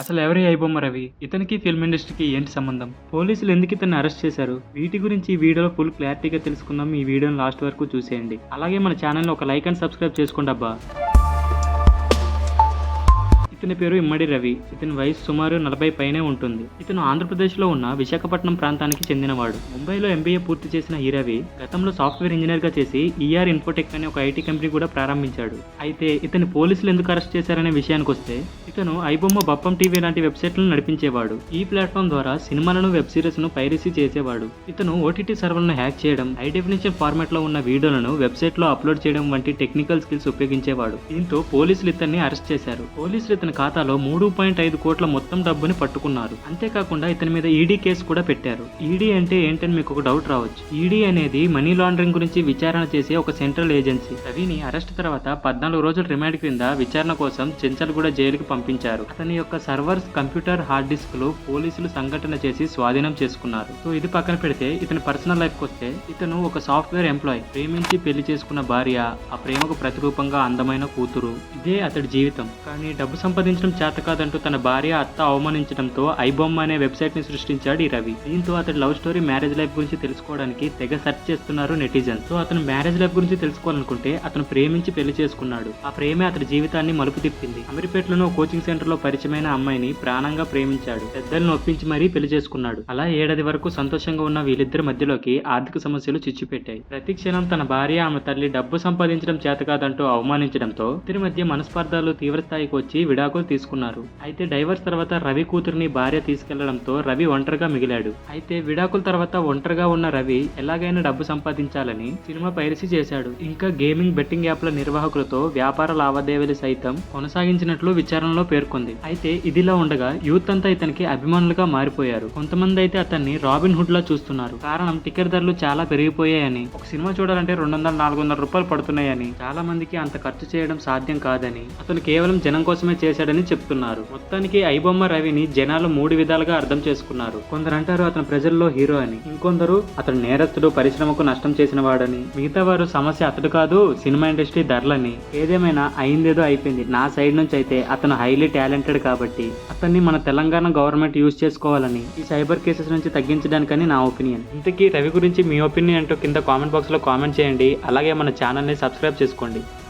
అసలు ఎవరి ఐబొమ్మ రవి ఇతనికి ఫిల్మ్ ఇండస్ట్రీకి ఏంటి సంబంధం? పోలీసులు ఎందుకు ఇతన్ని అరెస్ట్ చేశారు? వీటి గురించి ఈ వీడియోలో ఫుల్ క్లారిటీగా తెలుసుకుందాం. ఈ వీడియోని లాస్ట్ వరకు చూసేయండి. అలాగే మన ఛానల్ని ఒక లైక్ అండ్ సబ్స్క్రైబ్ చేసుకోండి అబ్బా. ఇతని పేరు ఇమ్మడి రవి. ఇతని వయసు సుమారు నలభై పైనే ఉంటుంది. ఇతను ఆంధ్రప్రదేశ్లో ఉన్న విశాఖపట్నం ప్రాంతానికి చెందినవాడు. ముంబైలో ఎంబీఏ పూర్తి చేసిన ఈ రవి గతంలో సాఫ్ట్వేర్ ఇంజనీర్గా చేసి ఈఆర్ ఇన్ఫోటెక్ అనే ఒక ఐటీ కంపెనీ కూడా ప్రారంభించాడు. అయితే ఇతని పోలీసులు ఎందుకు అరెస్ట్ చేశారనే విషయానికి వస్తే ఇతను ఐబొమ్మ బప్పం టీవీ లాంటి వెబ్సైట్లను నడిపించేవాడు. ఈ ప్లాట్ఫామ్ ద్వారా సినిమాలను వెబ్ సిరీస్ను పైరసీ చేసేవాడు. ఇతను ఓటీటీ సర్వర్లను హ్యాక్ చేయడం హై డెఫినేషన్ ఫార్మాట్లో ఉన్న వీడియోలను వెబ్సైట్లో అప్లోడ్ చేయడం వంటి టెక్నికల్ స్కిల్స్ ఉపయోగించేవాడు. దీంతో పోలీసులు ఇతన్ని అరెస్ట్ చేశారు. పోలీసులు ఇతని ఖాతాలో మూడు పాయింట్ ఐదు కోట్ల మొత్తం డబ్బుని పట్టుకున్నారు. అంతేకాకుండా ఇతని మీద ఈడీ కేసు కూడా పెట్టారు. ఈడీ అంటే ఏంటని మీకు ఒక డౌట్ రావచ్చు. ఈడీ అనేది మనీ లాండరింగ్ గురించి విచారణ చేసే ఒక సెంట్రల్ ఏజెన్సీ. రవిని అరెస్ట్ తర్వాత పద్నాలుగు రోజుల రిమాండ్ క్రింద విచారణ కోసం చెంచల్గూడ జైలుకి పంపించారు. అతని యొక్క సర్వర్స్ కంప్యూటర్ హార్డ్ డిస్క్లు పోలీసులు సంఘటన చేసి స్వాధీనం చేసుకున్నారు. సో ఇది పక్కన పెడితే ఇతని పర్సనల్ లైఫ్ వస్తే ఇతను ఒక సాఫ్ట్వేర్ ఎంప్లాయ్. ప్రేమించి పెళ్ళి చేసుకున్న భార్య ఆ ప్రేమకు ప్రతిరూపంగా అందమైన కూతురు. ఇదే అతడి జీవితం. కానీ డబ్బు సంపాదించడం చేత కాదంటూ తన భార్య అత్త అవమానించడంతో ఐబొమ్మ అనే వెబ్సైట్ని సృష్టించాడు ఈ రవి. దీంతో అతడి లవ్ స్టోరీ మ్యారేజ్ లైఫ్ గురించి తెలుసుకోవడానికి తెగ సెర్చ్ చేస్తున్నారు నెటిజన్ సో అతను మ్యారేజ్ లైఫ్ గురించి తెలుసుకోవాలనుకుంటే అతను ప్రేమించి పెళ్ళి చేసుకున్నాడు. ఆ ప్రేమే అతడి జీవితాన్ని మలుపు తిప్పింది. అమీర్పేటలోని కోచింగ్ సెంటర్లో పరిచయమైన అమ్మాయిని ప్రాణంగా ప్రేమించాడు. పెద్దలను ఒప్పించి మరీ పెళ్ళి చేసుకున్నాడు. అలా ఏడాది వరకు సంతోషంగా ఉన్న వీళ్ళిద్దరి మధ్యలోకి ఆర్థిక సమస్యలు చిచ్చుపెట్టాయి. ప్రతి క్షణం తన భార్య ఆమె తల్లి డబ్బు సంపాదించడం చేత కాదంటూ అవమానించడంతో ఇద్దరి మధ్య మనస్పర్ధాలు తీవ్ర స్థాయికి వచ్చి విడాకులు తీసుకున్నారు. అయితే డైవర్స్ తర్వాత రవి కూతురిని భార్య తీసుకెళ్ళడంతో రవి ఒంటరిగా మిగిలాడు. అయితే విడాకుల తర్వాత ఒంటరిగా ఉన్న రవి ఎలాగైనా డబ్బు సంపాదించాలని సినిమా పైరసీ చేశాడు. ఇంకా గేమింగ్ బెట్టింగ్ యాప్ల నిర్వాహకులతో వ్యాపార లావాదేవీలు సైతం కొనసాగించినట్లు విచారణలో పేర్కొంది. అయితే ఇదిలా ఉండగా యూత్ అంతా ఇతనికి అభిమానులుగా మారిపోయారు. కొంతమంది అయితే అతన్ని రాబిన్ హుడ్ లా చూస్తున్నారు. కారణం టికెట్ ధరలు చాలా పెరిగిపోయాయని ఒక సినిమా చూడాలంటే రెండు వందల నాలుగు వందల రూపాయలు పడుతున్నాయని చాలా మందికి అంత ఖర్చు చేయడం సాధ్యం కాదని అతను కేవలం జనం కోసమే చేశాడని చెప్తున్నారు. మొత్తానికి ఐబొమ్మ రవిని జనాలు మూడు విధాలుగా అర్థం చేసుకున్నారు. కొందరు అంటారు అతను ప్రజల్లో హీరో అని. ఇంకొందరు అతను నేరస్తుడు పరిశ్రమకు నష్టం చేసిన వాడని. మిగతా వారు సమస్య అతడు కాదు సినిమా ఇండస్ట్రీ ధరలని. ఏదేమైనా అయిందేదో అయిపోయింది. నా సైడ్ నుంచి అయితే అతను హైలీ టాలెంటెడ్ కాబట్టి అతన్ని మన తెలంగాణ గవర్నమెంట్ యూజ్ చేసుకోవాలని ఈ సైబర్ కేసెస్ నుంచి తగ్గించడానికని నా ఒపీనియన్. ఇంతకీ రవి గురించి మీ ఒపీనియన్ అంటూ కింద కామెంట్ బాక్స్లో కామెంట్ చేయండి. అలాగే మన ఛానల్ని సబ్స్క్రైబ్ చేసుకోండి.